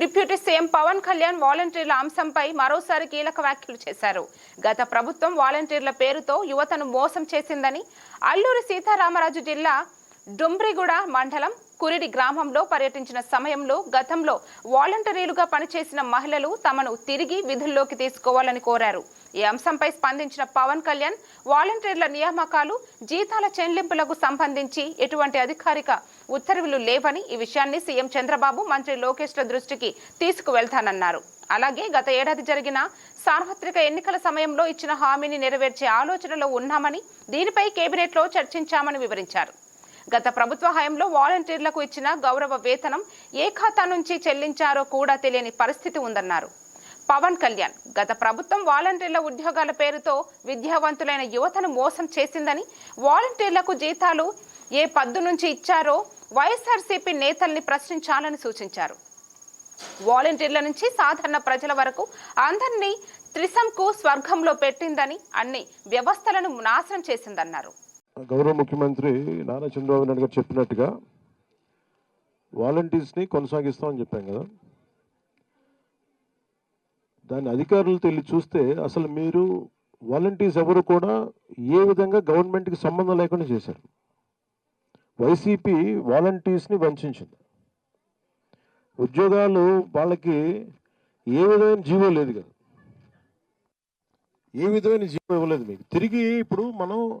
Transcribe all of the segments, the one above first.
Deputy CM Pawan Kalyan వాలంటీర్ల అంశంపై మరోసారి కీలక వ్యాఖ్యలు చేశారు. గత ప్రభుత్వం వాలంటీర్ల పేరుతో యువతను మోసం చేసిందని అల్లూరి సీతారామరాజు జిల్లా డుమ్రిగూడ మండలం కురిడి గ్రామంలో పర్యటించిన సమయంలో గతంలో వాలంటరీలుగా పనిచేసిన మహిళలు తమను తిరిగి విధుల్లోకి తీసుకోవాలని కోరారు. ఈ అంశంపై స్పందించిన పవన్ కళ్యాణ్ వాలంటీర్ల నియామకాలు జీతాల చెల్లింపులకు సంబంధించి ఎటువంటి అధికారిక ఉత్తర్వులు లేవని ఈ విషయాన్ని సీఎం చంద్రబాబు మంత్రి లోకేష్ల దృష్టికి తీసుకువెళ్తానన్నారు. అలాగే గత ఏడాది జరిగిన సార్వత్రిక ఎన్నికల సమయంలో ఇచ్చిన హామీని నెరవేర్చే ఆలోచనలో ఉన్నామని దీనిపై కేబినెట్లో చర్చించామని వివరించారు. గత ప్రభుత్వ హయాంలో వాలంటీర్లకు ఇచ్చిన గౌరవ వేతనం ఏ ఖాతా నుంచి చెల్లించారో కూడా తెలియని పరిస్థితి ఉందన్నారు. పవన్ కళ్యాణ్ గత ప్రభుత్వం వాలంటీర్ల ఉద్యోగాల పేరుతో విద్యావంతులైన యువతను మోసం చేసిందని వాలంటీర్లకు జీతాలు ఏ పద్దు నుంచి ఇచ్చారో వైఎస్ఆర్సీపీ నేతల్ని ప్రశ్నించాలని సూచించారు. వాలంటీర్ల నుంచి సాధారణ ప్రజల వరకు అందరినీ త్రిసంకు స్వర్గంలో పెట్టిందని అన్ని వ్యవస్థలను నాశనం చేసిందన్నారు. గౌరవ ముఖ్యమంత్రి నారా చంద్రబాబు నాయుడు గారు చెప్పినట్టుగా వాలంటీర్స్ని కొనసాగిస్తామని చెప్పాం కదా. దాని అధికారులతో వెళ్ళి చూస్తే అసలు మీరు వాలంటీర్స్ ఎవరు కూడా ఏ విధంగా గవర్నమెంట్కి సంబంధం లేకుండా చేశారు. వైసీపీ వాలంటీర్స్ని వంచింది ఉద్యోగాలు వాళ్ళకి ఏ విధమైన జీవో లేదు కదా. ఏ విధమైన జీవో ఇవ్వలేదు మీకు. తిరిగి ఇప్పుడు మనం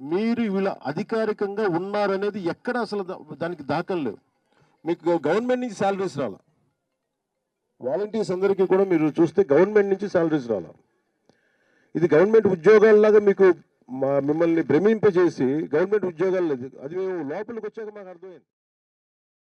మీరు వీళ్ళ అధికారికంగా ఉన్నారనేది ఎక్కడ అసలు దా- దానికి దాఖలు లేవు. మీకు గవర్నమెంట్ నుంచి శాలరీస్ రాలా? వాలంటీర్స్ అందరికీ కూడా మీరు చూస్తే గవర్నమెంట్ నుంచి శాలరీస్ రాలా? ఇది గవర్నమెంట్ ఉద్యోగాల్లాగా మీకు మా మిమ్మల్ని భ్రమింపజేసి గవర్నమెంట్ ఉద్యోగాలు లేదు. అది మేము లోపలికి వచ్చాక మాకు అర్థమైంది.